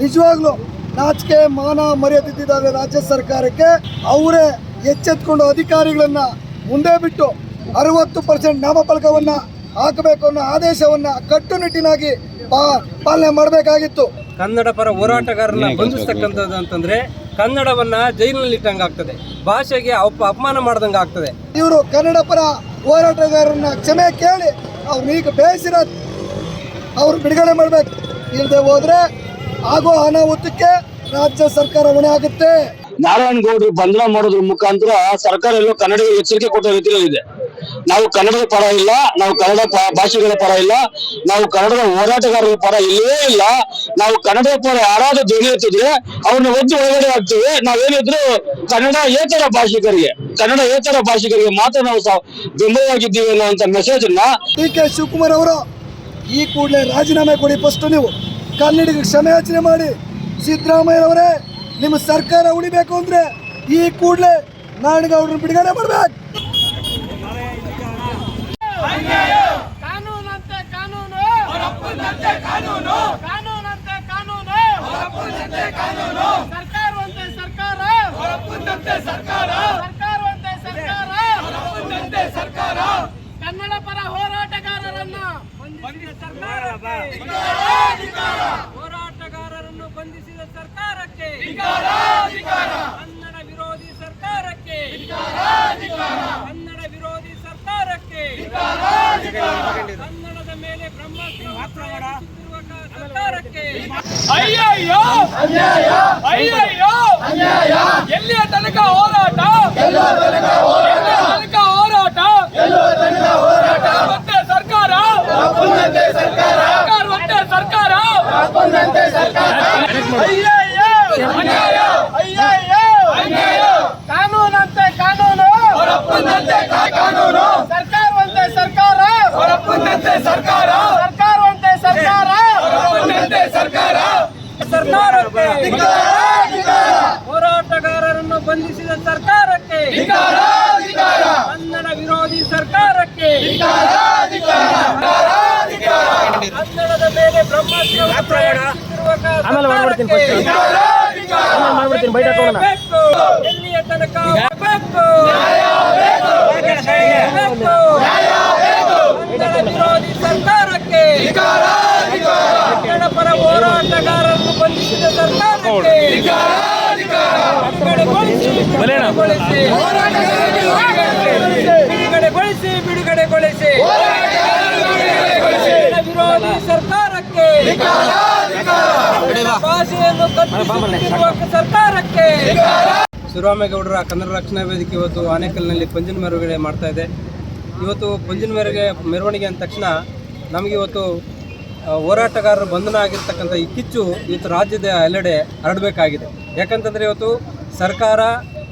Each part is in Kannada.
ನಿಜವಾಗ್ಲೂ ನಾಚಿಕೆ ಮಾನ ಮರ್ಯಾದಿದ್ದಾರೆ ರಾಜ್ಯ ಸರ್ಕಾರಕ್ಕೆ ಅವರೇ ಎಚ್ಚೆತ್ಕೊಂಡು ಅಧಿಕಾರಿಗಳನ್ನ ಮುಂದೆ ಬಿಟ್ಟು ಅರವತ್ತು ಪರ್ಸೆಂಟ್ ನಾಮಫಲಕವನ್ನ ಹಾಕಬೇಕು ಅನ್ನೋ ಆದೇಶವನ್ನ ಕಟ್ಟುನಿಟ್ಟಿನಾಗಿ ಪಾ- ಪಾಲನೆ ಮಾಡಬೇಕಾಗಿತ್ತು. ಕನ್ನಡ ಪರ ಹೋರಾಟಗಾರರನ್ನ ಬಂಧಿಸ್ತಕ್ಕಂಥದ್ದು ಅಂತಂದ್ರೆ ಕನ್ನಡವನ್ನ ಜೈಲಿನಲ್ಲಿ ಇಟ್ಟಂಗೆ ಆಗ್ತದೆ. ಭಾಷೆಗೆ ಅಪ ಅಪಮಾನ ಮಾಡ್ದಂಗೆ ಆಗ್ತದೆ. ಇವರು ಕನ್ನಡ ಪರ ಹೋರಾಟಗಾರರನ್ನ ಕ್ಷಮೆ ಕೇಳಿ ಅವ್ರನ್ನ ಈಗ ಬೇಯಿಸಿರೋ ಅವ್ರು ಬಿಡುಗಡೆ ಮಾಡಬೇಕು. ಇಲ್ಲದೆ ಹೋದ್ರೆ ಆಗೋ ಅನಾಹುತಕ್ಕೆ ರಾಜ್ಯ ಸರ್ಕಾರ ಹೊಣೆ ಆಗುತ್ತೆ. ನಾರಾಯಣಗೌಡರು ಬಂಧನ ಮಾಡೋದ್ರ ಮುಖಾಂತರ ಸರ್ಕಾರ ಎಲ್ಲೋ ಕನ್ನಡಿಗರು ಎಚ್ಚರಿಕೆ ಕೊಟ್ಟ ರೀತಿಯಲ್ಲಿದೆ ನಾವು ಕನ್ನಡದ ಪರ ಇಲ್ಲ ನಾವು ಕನ್ನಡ ಭಾಷೆಗಳ ಪರ ಇಲ್ಲ ನಾವು ಕನ್ನಡದ ಹೋರಾಟಗಾರರ ಪರ ಇಲ್ಲವೇ ಇಲ್ಲ. ನಾವು ಕನ್ನಡ ಪರ ಯಾರಾದ್ರೂ ಧ್ವನಿ ಎತ್ತಿದ್ರೆ ಅವ್ರನ್ನ ಒದ್ದು ಒಳಗಡೆ ಆಗ್ತೀವಿ ನಾವೇನಿದ್ರು ಕನ್ನಡ ಏತರ ಭಾಷಿಕರಿಗೆ ಕನ್ನಡ ಏತರ ಭಾಷಿಕರಿಗೆ ಮಾತ್ರ ನಾವು ಬೆಂಬಲವಾಗಿದ್ದೀವಿ ಅನ್ನೋ ಮೆಸೇಜ್ ಅನ್ನ ಡಿ ಕೆ ಶಿವಕುಮಾರ್ ಅವರು ಈ ಕೂಡಲೇ ರಾಜೀನಾಮೆ ಕೊಡಿ ಫಸ್ಟ್ ನೀವು. ಕನ್ನಡಿಗರಿಗೆ ಕ್ಷಮೆಯಾಚನೆ ಮಾಡಿ ಸಿದ್ದರಾಮಯ್ಯ ಅವರೇ ನಿಮ್ಮ ಸರ್ಕಾರ ಉಳಿಬೇಕು ಅಂದ್ರೆ ಈ ಕೂಡಲೇ ನಾರಾಯಣಗೌಡರನ್ನ ಬಿಡುಗಡೆ ಮಾಡ್ಬೇಕು ಕಾನೂನಂತೆ ಕಾನೂನು ಹೊರಪ್ಪನಂತೆ ಕಾನೂನು ಕಾನೂನಂತೆ ಕಾನೂನು ಹೊರಪ್ಪನಂತೆ ಕಾನೂನು ಸರ್ಕಾರವಂತೆ ಸರ್ಕಾರ ಹೊರಪ್ಪನಂತೆ ಸರ್ಕಾರ ಸರ್ಕಾರವಂತೆ ಸರ್ಕಾರ ಹೊರಪ್ಪನಂತೆ ಸರ್ಕಾರ ಕನ್ನಡ ಪರ ಹೋರಾಟಗಾರರನ್ನ ಬಂಧಿಸಿದ ಸರ್ಕಾರಕ್ಕೆ ಹೋರಾಟಗಾರರನ್ನು ಬಂಧಿಸಿದ ಸರ್ಕಾರಕ್ಕೆ ಕನ್ನಡ ವಿರೋಧಿ ಸರ್ಕಾರಕ್ಕೆ ಕನ್ನಡ ವಿರೋಧಿ ಸರ್ಕಾರಕ್ಕೆ ಕನ್ನಡದ ಮೇಲೆ ಬ್ರಹ್ಮಾಸ್ತ್ರ ಸರ್ಕಾರಕ್ಕೆ ಅಯ್ಯಯ್ಯೋ! ಅಯ್ಯಯ್ಯೋ! ಎಲ್ಲಿಯ ತನಕ ಹೋರಾಟ? ಎಲ್ಲಿಯ ತನಕ ಹೋರಾಟ ಸರ್ಕಾರವಂತೆ ಸರ್ಕಾರ ಸರ್ಕಾರವಂತೆ ಸರ್ಕಾರ ಅಯ್ಯಯ್ಯೋ ಅಯ್ಯಯ್ಯೋ ಕಾನೂನಂತೆ ಕಾನೂನು ಕಾನೂನು ಸರ್ಕಾರವಂತೆ ಸರ್ಕಾರ ಹೊರಪ್ಪನಂತೆ ಸರ್ಕಾರ ಸರ್ಕಾರವಂತೆ ಸರ್ಕಾರ ಹೊರಪ್ಪನಂತೆ ಸರ್ಕಾರ ಸರ್ಕಾರಕ್ಕೆ. ಹೋರಾಟಗಾರರನ್ನು ಬಂಧಿಸಿದ ಸರ್ಕಾರಕ್ಕೆ. ಕನ್ನಡ ವಿರೋಧಿ ಸರ್ಕಾರಕ್ಕೆ. ಕನ್ನಡದ ಮೇಲೆ ಬ್ರಹ್ಮಾಸ್ತ್ರ. ಎಲ್ಲಿಯ ತನಕ ಬೇಕು ಬೇಕು. ಕನ್ನಡ ವಿರೋಧಿ ಸರ್ಕಾರಕ್ಕೆ ಕನ್ನಡ ಪರ ಹೋರಾಟಗಾರರನ್ನು ಬಂಧಿಸಿದ ಸರ್ಕಾರಕ್ಕೆ ಬಿಡುಗಡೆಗೊಳಿಸಿ ಬಿಡುಗಡೆಗೊಳಿಸಿ. ವಿರೋಧಿ ಸರ್ಕಾರಕ್ಕೆ. ಭಾಷೆಯನ್ನು ಸರ್ಕಾರಕ್ಕೆ. ಶಿವರಾಮೇಗೌಡರ ಕನ್ನಡ ರಕ್ಷಣಾ ವೇದಿಕೆ ಇವತ್ತು ಆನೇಕಲ್ನಲ್ಲಿ ಪಂಜಿನ ಮೆರವಣಿಗೆ ಮಾಡ್ತಾ ಇದೆ. ಇವತ್ತು ಪಂಜಿನ ಮೆರವಣಿಗೆ ಮೆರವಣಿಗೆ ಅಂದ ತಕ್ಷಣ ನಮಗೆ ಇವತ್ತು ಹೋರಾಟಗಾರರು ಬಂಧನ ಆಗಿರ್ತಕ್ಕಂಥ ಈ ಕಿಚ್ಚು ಇವತ್ತು ರಾಜ್ಯದ ಎಲ್ಲೆಡೆ ಹರಡಬೇಕಾಗಿದೆ. ಯಾಕಂತಂದ್ರೆ ಇವತ್ತು ಸರ್ಕಾರ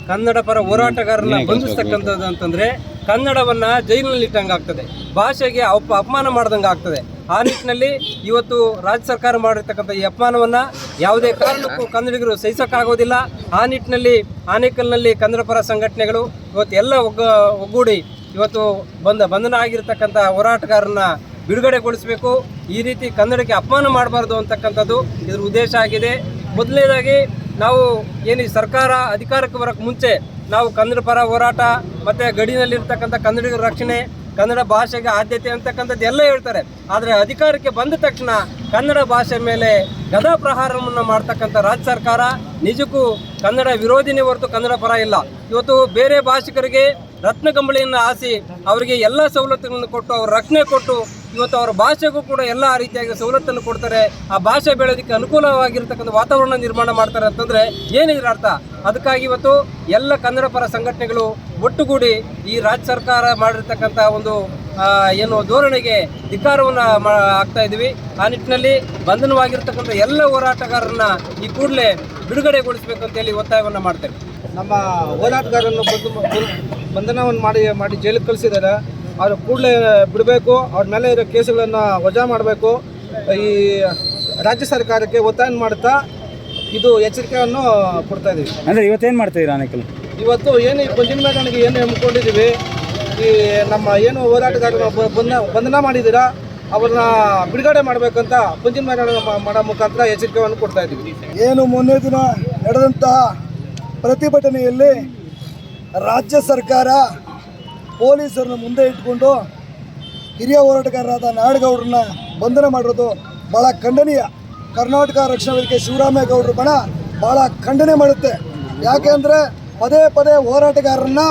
ಕನ್ನಡ ಪರ ಹೋರಾಟಗಾರರನ್ನ ಬಂಧಿಸ್ತಕ್ಕಂಥದ್ದು ಅಂತಂದ್ರೆ ಕನ್ನಡವನ್ನ ಜೈಲಿನಲ್ಲಿ ಇಟ್ಟಂಗೆ ಆಗ್ತದೆ. ಭಾಷೆಗೆ ಅಪ ಅಪಮಾನ ಮಾಡ್ದಂಗೆ ಆಗ್ತದೆ. ಆ ನಿಟ್ಟಿನಲ್ಲಿ ಇವತ್ತು ರಾಜ್ಯ ಸರ್ಕಾರ ಮಾಡಿರ್ತಕ್ಕಂಥ ಈ ಅಪಮಾನವನ್ನ ಯಾವುದೇ ಕಾರಣಕ್ಕೂ ಕನ್ನಡಿಗರು ಸಹಿಸೋಕ್ಕಾಗೋದಿಲ್ಲ. ಆ ನಿಟ್ಟಿನಲ್ಲಿ ಆನೇಕಲ್ನಲ್ಲಿ ಕನ್ನಡ ಪರ ಸಂಘಟನೆಗಳು ಇವತ್ತು ಎಲ್ಲ ಒಗ್ಗ ಒಗ್ಗೂಡಿ ಇವತ್ತು ಬಂದ ಬಂಧನ ಆಗಿರ್ತಕ್ಕಂಥ ಹೋರಾಟಗಾರರನ್ನ ಬಿಡುಗಡೆಗೊಳಿಸಬೇಕು. ಈ ರೀತಿ ಕನ್ನಡಕ್ಕೆ ಅಪಮಾನ ಮಾಡಬಾರ್ದು ಅಂತಕ್ಕಂಥದ್ದು ಇದ್ರ ಉದ್ದೇಶ ಆಗಿದೆ. ಮೊದಲನೇದಾಗಿ ನಾವು ಏನು ಈ ಸರ್ಕಾರ ಅಧಿಕಾರಕ್ಕೆ ಬರೋಕ್ಕೆ ಮುಂಚೆ ನಾವು ಕನ್ನಡ ಪರ ಹೋರಾಟ, ಮತ್ತು ಗಡಿನಲ್ಲಿರ್ತಕ್ಕಂಥ ಕನ್ನಡಿಗರ ರಕ್ಷಣೆ, ಕನ್ನಡ ಭಾಷೆಗೆ ಆದ್ಯತೆ ಅಂತಕ್ಕಂಥದ್ದು ಎಲ್ಲ ಹೇಳ್ತಾರೆ. ಆದರೆ ಅಧಿಕಾರಕ್ಕೆ ಬಂದ ತಕ್ಷಣ ಕನ್ನಡ ಭಾಷೆ ಮೇಲೆ ಗದಾ ಪ್ರಹಾರವನ್ನು ಮಾಡ್ತಕ್ಕಂಥ ರಾಜ್ಯ ಸರ್ಕಾರ ನಿಜಕ್ಕೂ ಕನ್ನಡ ವಿರೋಧಿನೇ ಹೊರತು ಕನ್ನಡ ಪರ ಇಲ್ಲ. ಇವತ್ತು ಬೇರೆ ಭಾಷಿಕರಿಗೆ ರತ್ನಗಂಬಳಿಯನ್ನು ಆಸಿ ಅವರಿಗೆ ಎಲ್ಲ ಸವಲತ್ತುಗಳನ್ನು ಕೊಟ್ಟು ಅವ್ರ ರಕ್ಷಣೆ ಕೊಟ್ಟು ಇವತ್ತು ಅವರ ಭಾಷೆಗೂ ಕೂಡ ಎಲ್ಲ ರೀತಿಯಾಗಿ ಸವಲತ್ತನ್ನು ಕೊಡ್ತಾರೆ. ಆ ಭಾಷೆ ಬೆಳೆಯೋದಕ್ಕೆ ಅನುಕೂಲವಾಗಿರ್ತಕ್ಕಂಥ ವಾತಾವರಣ ನಿರ್ಮಾಣ ಮಾಡ್ತಾರೆ ಅಂತಂದ್ರೆ ಏನಿದ್ರ ಅರ್ಥ? ಅದಕ್ಕಾಗಿ ಇವತ್ತು ಎಲ್ಲ ಕನ್ನಡ ಪರ ಸಂಘಟನೆಗಳು ಒಟ್ಟುಗೂಡಿ ಈ ರಾಜ್ಯ ಸರ್ಕಾರ ಮಾಡಿರ್ತಕ್ಕಂಥ ಒಂದು ಏನು ಧೋರಣೆಗೆ ಧಿಕ್ಕಾರವನ್ನು ಆಗ್ತಾ ಇದ್ದೀವಿ. ಆ ನಿಟ್ಟಿನಲ್ಲಿ ಬಂಧನವಾಗಿರ್ತಕ್ಕಂಥ ಎಲ್ಲ ಹೋರಾಟಗಾರರನ್ನ ಈ ಕೂಡಲೇ ಬಿಡುಗಡೆಗೊಳಿಸಬೇಕು ಅಂತ ಹೇಳಿ ಒತ್ತಾಯವನ್ನು ಮಾಡ್ತೇವೆ. ನಮ್ಮ ಹೋರಾಟಗಾರರನ್ನು ಬಂಧನವನ್ನು ಮಾಡಿ ಮಾಡಿ ಜೈಲಿಗೆ ಕಳಿಸಿದ್ದಾರೆ. ಅವ್ರು ಕೂಡಲೇ ಬಿಡಬೇಕು ಅವ್ರ ಮೇಲೆ ಇರೋ ಕೇಸುಗಳನ್ನು ವಜಾ ಮಾಡಬೇಕು. ಈ ರಾಜ್ಯ ಸರ್ಕಾರಕ್ಕೆ ಒತ್ತಾಯ ಮಾಡ್ತಾ ಇದು ಎಚ್ಚರಿಕೆಯನ್ನು ಕೊಡ್ತಾ ಇದ್ದೀವಿ ಅಂದರೆ ಇವತ್ತೇನು ಮಾಡ್ತಾ ಇದ್ದೀರಾ ಆನೇಕಲ್ ಇವತ್ತು ಏನು ಈ ಮೇಲೆ ನನಗೆ ಏನು ಹಮ್ಮಿಕೊಂಡಿದ್ದೀವಿ ಈ ನಮ್ಮ ಏನು ಹೋರಾಟಗಾರರು ಬಂದ ಬಂಧನ ಬಂಧನ ಮಾಡಿದ್ದೀರಾ ಅವ್ರನ್ನ ಬಿಡುಗಡೆ ಮಾಡಬೇಕಂತ ಪಂಜಿನ ಮೇಲೆ ಮಾಡೋ ಮುಖಾಂತರ ಎಚ್ಚರಿಕೆಯನ್ನು ಕೊಡ್ತಾ ಇದ್ದೀವಿ ಏನು ಮೊನ್ನೆ ದಿನ ನಡೆದಂತಹ ಪ್ರತಿಭಟನೆಯಲ್ಲಿ ರಾಜ್ಯ ಸರ್ಕಾರ ಪೊಲೀಸರನ್ನ ಮುಂದೆ ಇಟ್ಕೊಂಡು ಹಿರಿಯ ಹೋರಾಟಗಾರರಾದ ನಾಡಗೌಡ್ರನ್ನ ಬಂಧನ ಮಾಡಿರೋದು ಭಾಳ ಖಂಡನೀಯ. ಕರ್ನಾಟಕ ರಕ್ಷಣಾ ವೇದಿಕೆ ಶಿವರಾಮೇಗೌಡರು ಬಣ ಭಾಳ ಖಂಡನೆ ಮಾಡುತ್ತೆ. ಯಾಕೆಂದರೆ ಪದೇ ಪದೇ ಹೋರಾಟಗಾರರನ್ನ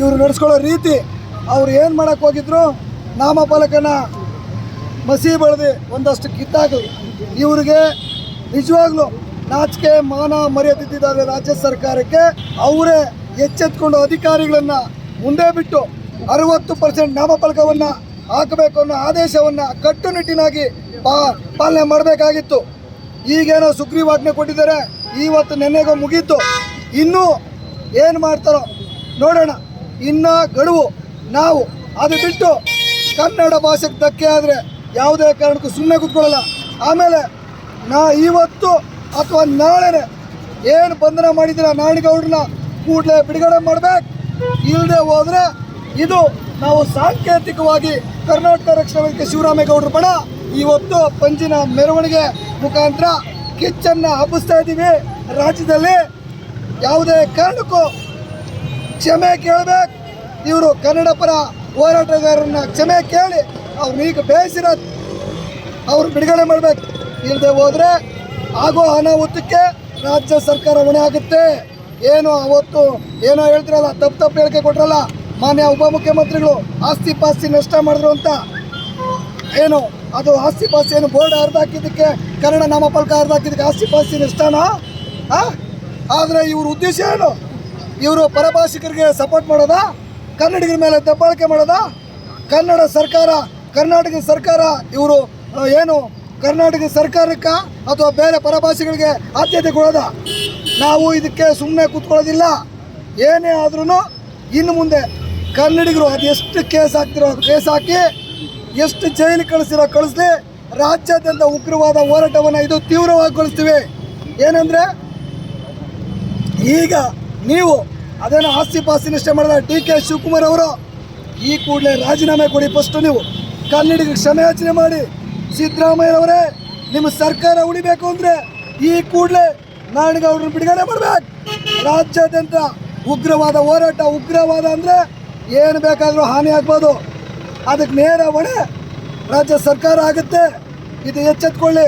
ಇವರು ನಡೆಸ್ಕೊಳ್ಳೋ ರೀತಿ ಅವ್ರು ಏನು ಮಾಡಕ್ಕೆ ಹೋಗಿದ್ರು ನಾಮಫಲಕನ ಮಸಿ ಬೆಳೆದು ಒಂದಷ್ಟು ಕಿತ್ತಾಗಲಿ ಇವರಿಗೆ ನಿಜವಾಗ್ಲೂ ನಾಚಿಕೆ, ಮಾನ ಮರ್ಯಾದಿದ್ದಾರೆ ರಾಜ್ಯ ಸರ್ಕಾರಕ್ಕೆ. ಅವರೇ ಎಚ್ಚೆತ್ಕೊಂಡು ಅಧಿಕಾರಿಗಳನ್ನ ಮುಂದೆ ಬಿಟ್ಟು ಅರವತ್ತು ಪರ್ಸೆಂಟ್ ನಾಮಫಲಕವನ್ನು ಹಾಕಬೇಕು ಅನ್ನೋ ಆದೇಶವನ್ನು ಕಟ್ಟುನಿಟ್ಟಿನಾಗಿ ಪಾ, ಪಾಲನೆ ಮಾಡಬೇಕಾಗಿತ್ತು. ಈಗೇನೋ ಸುಗ್ರೀವಾಜ್ಞೆ ಕೊಟ್ಟಿದ್ದಾರೆ ಇವತ್ತು ನೆನ್ನೆಗೋ ಮುಗೀತು. ಇನ್ನೂ ಏನು ಮಾಡ್ತಾರೋ ನೋಡೋಣ. ಇನ್ನ ಗಡುವು ನಾವು ಅದು ಬಿಟ್ಟು ಕನ್ನಡ ಭಾಷೆಗೆ ಧಕ್ಕೆ ಆದರೆ ಯಾವುದೇ ಕಾರಣಕ್ಕೂ ಸುಮ್ಮನೆ ಕೂತ್ಕೊಳ್ಳಲ್ಲ. ಆಮೇಲೆ ನಾ ಇವತ್ತು ಅಥವಾ ನಾಳೆನೇ ಏನು ಬಂಧನ ಮಾಡಿದ್ದೀರ ನಾಣಿಗೌಡ್ರನ್ನ ಕೂಡಲೇ ಬಿಡುಗಡೆ ಮಾಡ್ಬೇಕು. ಇಲ್ಲದೆ ಹೋದರೆ ಇದು ನಾವು ಸಾಂಕೇತಿಕವಾಗಿ ಕರ್ನಾಟಕ ರಕ್ಷಣಾ ವೇದಿಕೆ ಶಿವರಾಮೇಗೌಡರು ಬಣ ಇವತ್ತು ಪಂಜಿನ ಮೆರವಣಿಗೆ ಮುಖಾಂತರ ಕಿಚ್ಚನ್ನು ಹಬ್ಬಿಸ್ತಾ ಇದ್ದೀವಿ. ರಾಜ್ಯದಲ್ಲಿ ಯಾವುದೇ ಕಾರಣಕ್ಕೂ ಕ್ಷಮೆ ಕೇಳಬೇಕು. ಇವರು ಕನ್ನಡ ಪರ ಹೋರಾಟಗಾರರನ್ನ ಕ್ಷಮೆ ಕೇಳಿ ಅವ್ರನ್ನ ಈಗ ಬೇಯಿಸಿರೋ ಅವ್ರು ಬಿಡುಗಡೆ ಮಾಡಬೇಕು. ಇಲ್ಲದೆ ಹೋದರೆ ಆಗೋ ಅನಾಹುತಕ್ಕೆ ರಾಜ್ಯ ಸರ್ಕಾರ ಹೊಣೆ ಆಗುತ್ತೆ. ಏನು ಅವತ್ತು ಏನೋ ಹೇಳ್ತಿರಲ್ಲ, ತಪ್ಪು ತಪ್ಪು ಹೇಳಿಕೆ ಕೊಟ್ರಲ್ಲ, ಮಾನ್ಯ ಉಪಮುಖ್ಯಮಂತ್ರಿಗಳು ಆಸ್ತಿ ಪಾಸ್ತಿ ನಷ್ಟ ಮಾಡಿದ್ರು ಅಂತ. ಏನು, ಅದು ಆಸ್ತಿ ಪಾಸ್ತಿ ಏನು ಬೋರ್ಡ್ ಅರ್ಧ ಹಾಕಿದ್ದಕ್ಕೆ ಕನ್ನಡ ನಾಮಫಲಕ ಅರ್ಧ ಹಾಕಿದ್ದಕ್ಕೆ ಆಸ್ತಿ ಪಾಸ್ತಿ ನಷ್ಟನಾ? ಆದರೆ ಇವ್ರ ಉದ್ದೇಶ ಏನು? ಇವರು ಪರಭಾಷಿಕರಿಗೆ ಸಪೋರ್ಟ್ ಮಾಡೋದಾ? ಕನ್ನಡಿಗರ ಮೇಲೆ ದಬ್ಬಾಳಿಕೆ ಮಾಡೋದಾ? ಕನ್ನಡ ಸರ್ಕಾರ ಕರ್ನಾಟಕ ಸರ್ಕಾರ ಇವರು ಏನು ಕರ್ನಾಟಕ ಸರ್ಕಾರಕ್ಕ ಅಥವಾ ಬೇರೆ ಪರಭಾಷೆಗಳಿಗೆ ಆದ್ಯತೆ ಕೊಡೋದ? ನಾವು ಇದಕ್ಕೆ ಸುಮ್ಮನೆ ಕೂತ್ಕೊಳ್ಳೋದಿಲ್ಲ. ಏನೇ ಆದ್ರೂ ಇನ್ನು ಮುಂದೆ ಕನ್ನಡಿಗರು ಅದು ಎಷ್ಟು ಕೇಸ್ ಹಾಕ್ತಿರೋ ಕೇಸ್ ಹಾಕಿ ಎಷ್ಟು ಜೈಲು ಕಳಿಸಿರೋ ಕಳಿಸ್ಲಿ ರಾಜ್ಯಾದ್ಯಂತ ಉಗ್ರವಾದ ಹೋರಾಟವನ್ನು ಇದು ತೀವ್ರವಾಗಿಗೊಳಿಸ್ತೀವಿ ಏನಂದರೆ ಈಗ ನೀವು ಅದೇನೋ ಆಸ್ತಿ ಪಾಸ್ತಿ ನಿಷ್ಠೆ ಮಾಡಿದ ಡಿ ಕೆ ಶಿವಕುಮಾರ್ ಅವರು ಈ ಕೂಡಲೇ ರಾಜೀನಾಮೆ ಕೊಡಿ ಫಸ್ಟು ನೀವು. ಕನ್ನಡಿಗರು ಕ್ಷಮೆಯಾಚನೆ ಮಾಡಿ. ಮಾಡಿ ಸಿದ್ದರಾಮಯ್ಯನವರೇ ನಿಮ್ಮ ಸರ್ಕಾರ ಉಳಿಬೇಕು ಅಂದರೆ ಈ ಕೂಡಲೇ ನಾಡಿಗೌಡರನ್ನ ಬಿಡುಗಡೆ ಮಾಡಬೇಕು. ರಾಜ್ಯಾದ್ಯಂತ ಉಗ್ರವಾದ ಹೋರಾಟ ಉಗ್ರವಾದ ಅಂದರೆ ಏನು ಬೇಕಾದರೂ ಹಾನಿ ಆಗ್ಬೋದು. ಅದಕ್ಕೆ ನೇರ ಹೊಣೆ ರಾಜ್ಯ ಸರ್ಕಾರ ಆಗುತ್ತೆ. ಇದು ಎಚ್ಚೆತ್ಕೊಳ್ಳಿ.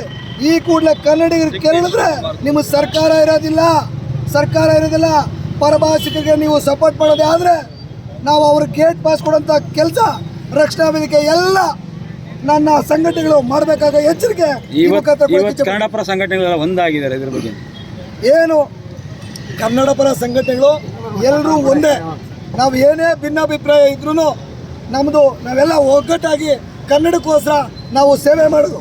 ಈ ಕೂಡಲೇ ಕನ್ನಡಿಗರು ಕೇಳಿದ್ರೆ ನಿಮ್ಮ ಸರ್ಕಾರ ಇರೋದಿಲ್ಲ. ಸರ್ಕಾರ ಇರೋದಿಲ್ಲ. ಪರಭಾಷಿಕರಿಗೆ ನೀವು ಸಪೋರ್ಟ್ ಮಾಡೋದೇ ಆದರೆ ನಾವು ಅವ್ರ ಗೇಟ್ ಪಾಸ್ ಕೊಡೋಂಥ ಕೆಲಸ ರಕ್ಷಣಾ ವೇದಿಕೆ ಎಲ್ಲ ನನ್ನ ಸಂಘಟನೆಗಳು ಮಾಡಬೇಕಾದ ಎಚ್ಚರಿಕೆ ಸಂಘಟನೆಗಳೆಲ್ಲ ಒಂದಾಗಿದ್ದಾರೆ ಇದ್ರ ಬಗ್ಗೆ. ಏನು ಕನ್ನಡ ಪರ ಸಂಘಟನೆಗಳು ಎಲ್ಲರೂ ಒಂದೇ. ನಾವು ಏನೇ ಭಿನ್ನಾಭಿಪ್ರಾಯ ಇದ್ರೂ ನಮ್ಮದು ನಾವೆಲ್ಲ ಒಗ್ಗಟ್ಟಾಗಿ ಕನ್ನಡಕ್ಕೋಸ್ಕರ ನಾವು ಸೇವೆ ಮಾಡೋದು.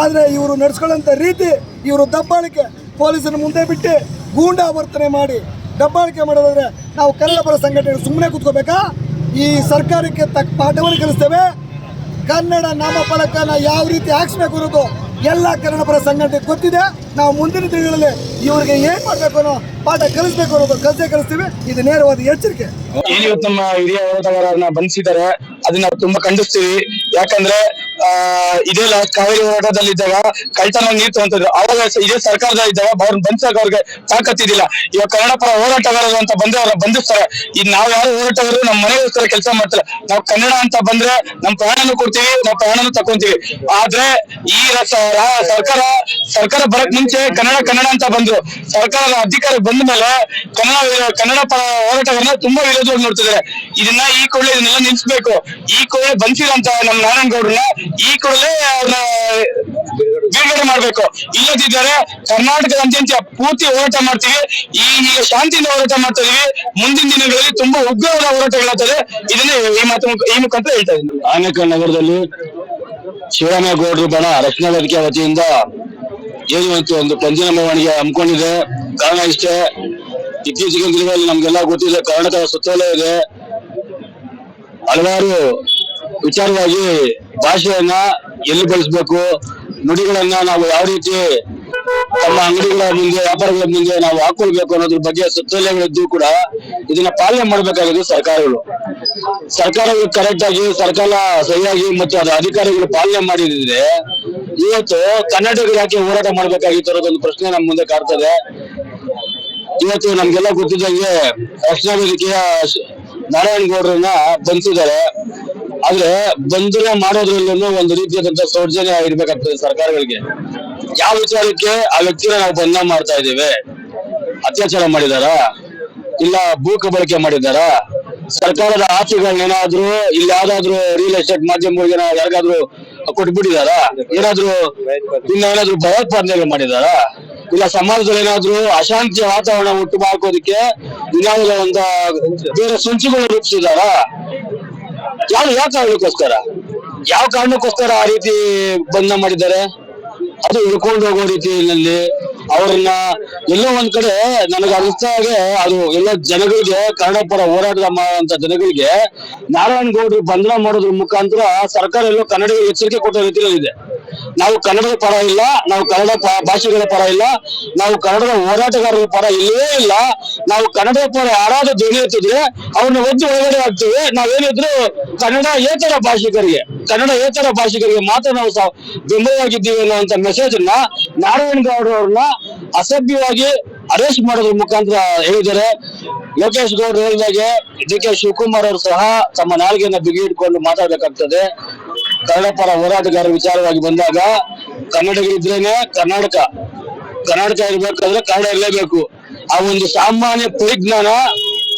ಆದರೆ ಇವರು ನಡೆಸ್ಕೊಳ್ಳೋಂಥ ರೀತಿ ಇವರು ದಬ್ಬಾಳಿಕೆ ಪೊಲೀಸರ ಮುಂದೆ ಬಿಟ್ಟು ಗೂಂಡಾ ವರ್ತನೆ ಮಾಡಿ ದಬ್ಬಾಳಿಕೆ ಮಾಡೋದಾದ್ರೆ ನಾವು ಕನ್ನಡ ಪರ ಸಂಘಟನೆ ಸುಮ್ಮನೆ ಕೂತ್ಕೋಬೇಕಾ? ಈ ಸರ್ಕಾರಕ್ಕೆ ತಕ್ಕ ಪಾಠವನ್ನು ಕಲಿಸ್ತೇವೆ. ಕನ್ನಡ ನಾಮಫಲಕನ ಯಾವ ರೀತಿ ಹಾಕ್ಸ್ಬೇಕು ಅನ್ನೋದು ಎಲ್ಲ ಕನ್ನಡಪರ ಸಂಘಟನೆ ಗೊತ್ತಿದೆ. ನಾವು ಮುಂದಿನ ದಿನಗಳಲ್ಲಿ ಇವರಿಗೆ ಏನ್ ಮಾಡ್ಬೇಕು ಅನ್ನೋ ಪಾಠ ಕಲಿಸ್ಬೇಕು ಅನ್ನೋದು ಕಲಿಸೇ ಕಲಿಸ್ತೀವಿ. ಇದು ನೇರವಾದ ಎಚ್ಚರಿಕೆ. ಏನಿವತ್ತು ನಮ್ಮ ಹಿರಿಯ ಹೋರಾಟಗಾರರನ್ನ ಬಂಧಿಸಿದ್ದಾರೆ. ಅದನ್ನ ತುಂಬಾ ಖಂಡಿಸ್ತೀವಿ. ಯಾಕಂದ್ರೆ ಆ, ಇದೇ ಲಾಸ್ಟ್ ಕಾವೇರಿ ಹೋರಾಟದಲ್ಲಿದ್ದಾಗ ಕಳ್ತನ ನೀರು ತಗೊಂತಿದ್ರು ಅವಾಗ ಇದೇ ಸರ್ಕಾರದ ಸರ್ಕಾರದಲ್ಲಿದ್ದಾಗ ಅವ್ರನ್ನ ಬಂಧಿಸಕ್ ಅವ್ರಿಗೆ ತಾಕತ್ತಿದ್ದಿಲ್ಲ. ಇವಾಗ ಕನ್ನಡ ಪರ ಹೋರಾಟಗಾರರು ಅಂತ ಬಂದ್ರೆ ಅವ್ರನ್ನ ಬಂಧಿಸ್ತಾರೆ ಈಗ ನಾವ್ ಯಾರು ಹೋರಾಟಗಾರರು ನಮ್ಮ ಮನೆಗೋಸ್ಕರ ಕೆಲಸ ಮಾಡ್ತಾರೆ. ನಾವು ಕನ್ನಡ ಅಂತ ಬಂದ್ರೆ ನಮ್ ಪ್ರಾಣನು ಕೊಡ್ತೀವಿ, ನಾವ್ ಪ್ರಾಣನು ತಕೊಂತೀವಿ ಆದ್ರೆ ಈ ಸರ್ಕಾರ ಸರ್ಕಾರ ಬರಕ್ ಮುಂಚೆ ಕನ್ನಡ ಕನ್ನಡ ಅಂತ ಬಂದ್ರು. ಸರ್ಕಾರದ ಅಧಿಕಾರ ಬಂದ ಮೇಲೆ ಕನ್ನಡ ಕನ್ನಡ ಪರ ಹೋರಾಟಗಾರನ ತುಂಬಾ ವಿರೋಧವಾಗಿ ನೋಡ್ತಿದ್ದಾರೆ. ಇದನ್ನ ಈ ಕೂಡಲೇ ಇದನ್ನೆಲ್ಲ ನಿಲ್ಸ್ಬೇಕು. ಈ ಕೂಡಲೇ ಬಂದಿರಂತ ನಮ್ಮ ನಾರಾಯಣಗೌಡ್ರನ್ನ ಈ ಕೂಡಲೇ ಬಿಡುಗಡೆ ಮಾಡ್ಬೇಕು. ಇಲ್ಲದಿದ್ದರೆ ಅಂತ್ಯಂತ್ಯ ಪೂರ್ತಿ ಹೋರಾಟ ಮಾಡ್ತೀವಿ. ಈ ಈಗ ಶಾಂತಿಯಿಂದ ಹೋರಾಟ ಮಾಡ್ತಾ ಇದೀವಿ. ಮುಂದಿನ ದಿನಗಳಲ್ಲಿ ತುಂಬಾ ಉಗ್ರವಾದ ಹೋರಾಟಗಳಾಗ್ತದೆ. ಇದನ್ನೇ ಈ ಮಾತು ಈ ಮುಖಾಂತರ ಹೇಳ್ತಾ ಇದ್ದೀನಿ. ಆನೇಕಲ್ ನಗರದಲ್ಲಿ ಶಿವರಾಮೇಗೌಡರು ಬಣ ರಕ್ಷಣಾ ವೇದಿಕೆ ವತಿಯಿಂದ ಏನು ಇವತ್ತು ಒಂದು ಪಂಜಿನ ಮೆರವಣಿಗೆ ಹಮ್ಮಿಕೊಂಡಿದೆ. ಕಾರಣ ಇಷ್ಟೇ ಇತ್ತೀಚಿನ ದಿನಗಳಲ್ಲಿ ನಮ್ಗೆಲ್ಲ ಗೊತ್ತಿದೆ ಕರ್ನಾಟಕ ಸುತ್ತಲೇ ಇದೆ. ಹಲವಾರು ವಿಚಾರವಾಗಿ ಭಾಷೆಯನ್ನ ಎಲ್ಲಿ ಬಳಸಬೇಕು, ನುಡಿಗಳನ್ನ ನಾವು ಯಾವ ರೀತಿ ತಮ್ಮ ಅಂಗಡಿಗಳ ಮುಂದೆ, ವ್ಯಾಪಾರಗಳ ಮುಂದೆ ನಾವು ಹಾಕೊಳ್ಬೇಕು ಅನ್ನೋದ್ರ ಬಗ್ಗೆ ಸುತ್ತೋಲೆಗಳಿದ್ದು ಕೂಡ ಇದನ್ನ ಪಾಲನೆ ಮಾಡಬೇಕಾಗಿದೆ ಸರ್ಕಾರಗಳು. ಸರ್ಕಾರಗಳು ಕರೆಕ್ಟ್ ಆಗಿ, ಸರ್ಕಾರ ಸರಿಯಾಗಿ ಮತ್ತು ಅದರ ಅಧಿಕಾರಿಗಳು ಪಾಲನೆ ಮಾಡಿದ್ರೆ ಇವತ್ತು ಕನ್ನಡಿಗರು ಯಾಕೆ ಹೋರಾಟ ಮಾಡ್ಬೇಕಾಗಿತ್ತು ಅನ್ನೋದೊಂದು ಪ್ರಶ್ನೆ ನಮ್ಮ ಮುಂದೆ ಕಾಡ್ತದೆ. ಇವತ್ತು ನಮ್ಗೆಲ್ಲ ಗೊತ್ತಿದ್ದಂಗೆ ರಕ್ಷಣಾ ವೇದಿಕೆಯ ಶ- ನಾರಾಯಣ ಗೌಡ್ರನ್ನ ಬಂಧಿಸಿದ್ದಾರೆ. ಆದ್ರೆ ಬಂಧನ ಮಾಡೋದ್ರಲ್ಲೂ ಒಂದು ರೀತಿಯಾದಂತ ಸೌರ್ಜನ್ಯ ಇರ್ಬೇಕಾಗ್ತದೆ ಸರ್ಕಾರಗಳಿಗೆ. ಯಾವ ವಿಚಾರಕ್ಕೆ ಆ ವ್ಯಕ್ತಿನ ನಾವು ಬಂಧನ ಮಾಡ್ತಾ ಇದ್ದೇವೆ, ಅತ್ಯಾಚಾರ ಮಾಡಿದಾರ, ಇಲ್ಲ ಭೂಕ ಬಳಕೆ ಮಾಡಿದಾರ, ಸರ್ಕಾರದ ಆಸ್ತಿಗಳನ್ನೇನಾದ್ರೂ ಇಲ್ಲ ಯಾವ್ದಾದ್ರು ರಿಯಲ್ ಎಸ್ಟೇಟ್ ಮಾಧ್ಯಮಗಳಿಗೆ ಯಾರಿಗಾದ್ರೂ ಕೊಟ್ಬಿಟ್ಟಿದಾರ, ಏನಾದ್ರೂ ಇನ್ನ ಏನಾದ್ರು ಭಯೋತ್ಪಾದನೆಗಳು ಮಾಡಿದಾರ, ಇಲ್ಲ ಸಮಾಜದಲ್ಲಿ ಏನಾದ್ರೂ ಅಶಾಂತಿ ವಾತಾವರಣ ಹುಟ್ಟು ಹಾಕೋದಕ್ಕೆ ಇನ್ಯಾವುದೋ ಒಂದು ಬೇರೆ ಸಂಚುಗಳು ರೂಪಿಸಿದಾರ ಯಾವ ಯಾವ ಕಾರಣಕ್ಕೋಸ್ಕರ? ಯಾವ ಕಾರಣಕ್ಕೋಸ್ಕರ ಆ ರೀತಿ ಬಂಧನ ಮಾಡಿದ್ದಾರೆ? ಅದು ಉಳ್ಕೊಂಡು ಹೋಗೋ ರೀತಿಯಲ್ಲಿ ಅವರನ್ನ ಎಲ್ಲೋ ಒಂದ್ ಕಡೆ ನನಗೆ ಅನಿಸ್ತಾ ಅದು ಎಲ್ಲ ಜನಗಳಿಗೆ ಕನ್ನಡ ಪರ ಹೋರಾಟದ ಮಾಡುವಂತ ಜನಗಳಿಗೆ ನಾರಾಯಣ ಗೌಡ್ರು ಬಂಧನ ಮಾಡೋದ್ರ ಮುಖಾಂತರ ಸರ್ಕಾರ ಎಲ್ಲೋ ಕನ್ನಡ ಎಚ್ಚರಿಕೆ ಕೊಟ್ಟ ರೀತಿಯಲ್ಲಿ ಇದೆ ನಾವು ಕನ್ನಡದ ಪರ ಇಲ್ಲ, ನಾವು ಕನ್ನಡ ಭಾಷೆಗಳ ಪರ ಇಲ್ಲ, ನಾವು ಕನ್ನಡದ ಹೋರಾಟಗಾರರ ಪರ ಇಲ್ಲವೇ ಇಲ್ಲ, ನಾವು ಕನ್ನಡ ಪರ ಆರಾದ ಧ್ವನಿ ಎತ್ತಿದ್ರೆ ಅವ್ರನ್ನ ಒದ್ದು ಒಳಗಡೆ ಆಗ್ತೀವಿ ನಾವೇನಿದ್ರು ಕನ್ನಡ ಏತರ ಭಾಷಿಕರಿಗೆ, ಕನ್ನಡ ಏತರ ಭಾಷಿಕರಿಗೆ ಮಾತ್ರ ನಾವು ಬೆಂಬಲವಾಗಿದ್ದೀವಿ ಅನ್ನೋ ಮೆಸೇಜ್ ಅನ್ನ ನಾರಾಯಣ ಗೌಡ ಅವ್ರನ್ನ ಅಸಭ್ಯವಾಗಿ ಅರೆಸ್ಟ್ ಮಾಡೋದ್ರ ಮುಖಾಂತರ ಹೇಳಿದ್ದಾರೆ. ಲೋಕೇಶ್ ಗೌಡ್ ಹೇಳಿದಾಗೆ ಡಿ ಕೆ ಶಿವಕುಮಾರ್ ಅವರು ಸಹ ತಮ್ಮ ನಾಲ್ಗೆಯನ್ನ ಬಿಗಿ ಇಟ್ಕೊಂಡು ಮಾತಾಡ್ಬೇಕಾಗ್ತದೆ. ಕನ್ನಡ ಪರ ಹೋರಾಟಗಾರ ವಿಚಾರವಾಗಿ ಬಂದಾಗ ಕನ್ನಡಿಗರಿದ್ರೇನೆ ಕರ್ನಾಟಕ. ಕರ್ನಾಟಕ ಇರ್ಬೇಕಾದ್ರೆ ಕನ್ನಡ ಇರಲೇಬೇಕು. ಆ ಒಂದು ಸಾಮಾನ್ಯ ಪರಿಜ್ಞಾನ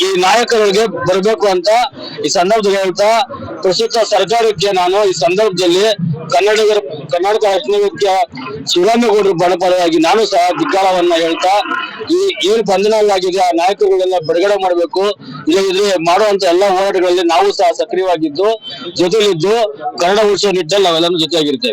ಈ ನಾಯಕರೊಳಗೆ ಬರಬೇಕು ಅಂತ ಈ ಸಂದರ್ಭದಲ್ಲಿ ಹೇಳ್ತಾ, ಪ್ರಸ್ತುತ ಸರ್ಕಾರಕ್ಕೆ ನಾನು ಈ ಸಂದರ್ಭದಲ್ಲಿ ಕನ್ನಡಿಗರ, ಕರ್ನಾಟಕ ರಕ್ಷಣಾ ವೇದಿಕೆಯ ಬಡ ಪರವಾಗಿ ನಾನು ಸಹ ಧಿಕ್ಕಾರವನ್ನ ಹೇಳ್ತಾ, ಈ ಏನು ಬಂಧನವಾಗಿದೆ ಆ ನಾಯಕರುಗಳೆಲ್ಲ ಬಿಡುಗಡೆ ಮಾಡಬೇಕು ಇಲ್ಲದಿದ್ರೆ ಮಾಡುವಂತ ಎಲ್ಲಾ ಹೋರಾಟಗಳಲ್ಲಿ ನಾವು ಸಹ ಸಕ್ರಿಯವಾಗಿದ್ದು, ಜೊತೆಲಿದ್ದು ಕನ್ನಡ ಉಳಿಸುವ ನಿಟ್ಟಿನಲ್ಲಿ ನಾವೆಲ್ಲರೂ ಜೊತೆಯಾಗಿರ್ತೇವೆ.